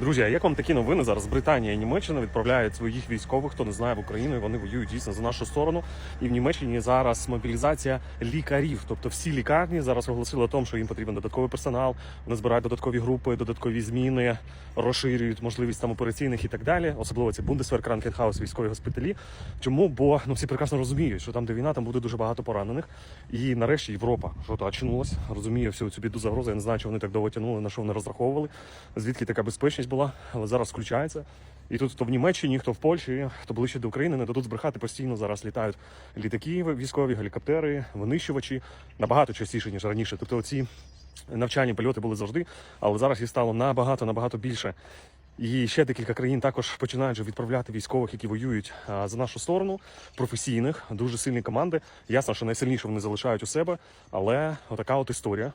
Друзі, а як вам такі новини? Зараз Британія і Німеччина відправляють своїх військових, хто не знає в Україну, і вони воюють дійсно за нашу сторону. І в Німеччині зараз мобілізація лікарів. Тобто всі лікарні зараз оголосили о тому, що їм потрібен додатковий персонал. Вони збирають додаткові групи, додаткові зміни, розширюють можливість там операційних і так далі. Особливо це Бундесвер, Кранкенхаус, військові госпіталі. Чому? Бо ну всі прекрасно розуміють, що там, де війна, там буде дуже багато поранених. І нарешті Європа що то очнулась, розуміє всю цю біду загрозу. Я не знаю, чи вони так довго тягнули, на що вони розраховували, звідки така безпечність була, але зараз включається. І тут хто в Німеччині, хто в Польщі, хто ближче до України, не дадуть збрехати постійно. Зараз літають літаки військові, гелікоптери, винищувачі набагато частіше ніж раніше. Тобто ці навчальні польоти були завжди, але зараз їх стало набагато набагато більше. І ще декілька країн також починають відправляти військових, які воюють за нашу сторону, професійних, дуже сильні команди. Ясно, що найсильніше вони залишають у себе, але отака от історія.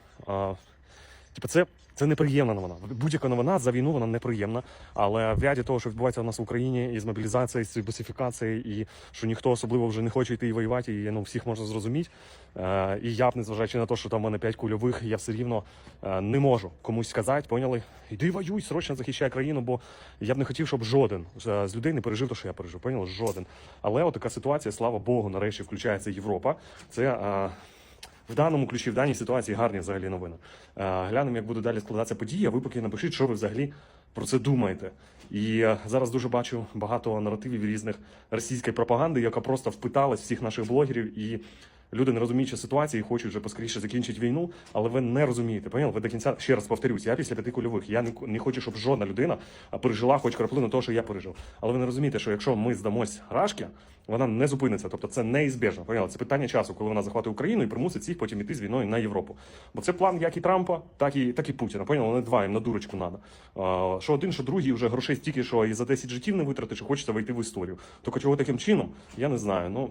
Типу, це, це неприємна новина. Будь-яка новина за війну вона неприємна. Але в ряді того, що відбувається у нас в Україні, і з мобілізацією, з босифікацією, і що ніхто особливо вже не хоче йти і воювати, і ну всіх можна зрозуміти. Е, і я б, незважаючи на те, що там в мене 5 кульових, я все рівно е, не можу комусь сказати, поняли? Іди воюй, срочно захищай країну, бо я б не хотів, щоб жоден з з людей не пережив те, що я пережив. Поняли? Жоден. Але от така ситуація, слава Богу, нарешті включається Європа. Це. е, в даному ключі, в даній ситуації гарні взагалі новини. Е, Глянемо, як буде далі складатися подія. Ви поки напишіть, що ви взагалі про це думаєте. І е, зараз дуже бачу багато наративів різних російської пропаганди, яка просто впиталась всіх наших блогерів і. Люди не розуміючи ситуації, хочуть вже поскоріше закінчити війну, але ви не розумієте. Поняли? Ви до кінця ще раз повторюсь, я після п'яти кульових. Я не, хочу, щоб жодна людина пережила хоч краплину того, що я пережив. Але ви не розумієте, що якщо ми здамось рашки, вона не зупиниться. Тобто це неізбіжно. Поняли? Це питання часу, коли вона захватить Україну і примусить всіх потім іти з війною на Європу. Бо це план як і Трампа, так і так і Путіна. Поняли? Вони два їм на дурочку надо. Що один, що другий вже грошей стільки, що і за 10 життів не витратиш, що хочеться вийти в історію. Тільки чого таким чином, я не знаю. Ну.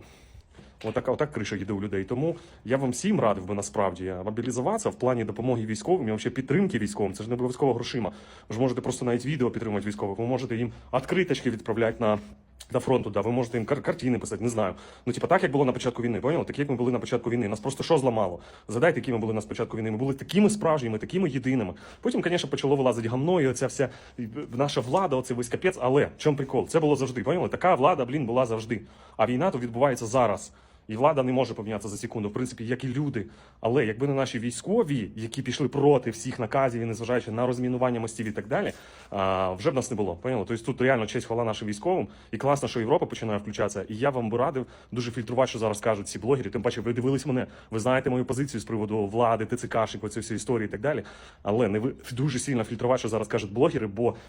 Отака, отак криша йде у людей. Тому я вам всім радив би насправді мобілізуватися в плані допомоги військовим і взагалі підтримки військовим. Це ж не обов'язково грошима. Ви ж можете просто навіть відео підтримати військових. Ви можете їм відкриточки відправляти на. До фронту, да, ви можете їм кар- картини писати, не знаю. Ну, типа, так як було на початку війни, поняли? Так як ми були на початку війни. Нас просто що зламало? Задайте, які ми були на початку війни. Ми були такими справжніми, такими єдиними. Потім, звісно, почало вилазити гамно, і оця вся наша влада, оцей весь капець. Але чому прикол? Це було завжди. Поняли? Така влада, блін, була завжди. А війна то відбувається зараз. І влада не може помінятися за секунду, в принципі, як і люди. Але якби не наші військові, які пішли проти всіх наказів, і незважаючи на розмінування мостів і так далі, а, вже б нас не було. Поняли? Тобто тут реально честь хвала нашим військовим. І класно, що Європа починає включатися. І я вам би радив дуже фільтрувати, що зараз кажуть ці блогери. Тим паче, ви дивились мене, ви знаєте мою позицію з приводу влади, ТЦКшник, оці всі історії і так далі. Але не ви дуже сильно фільтрувати, що зараз кажуть блогери, бо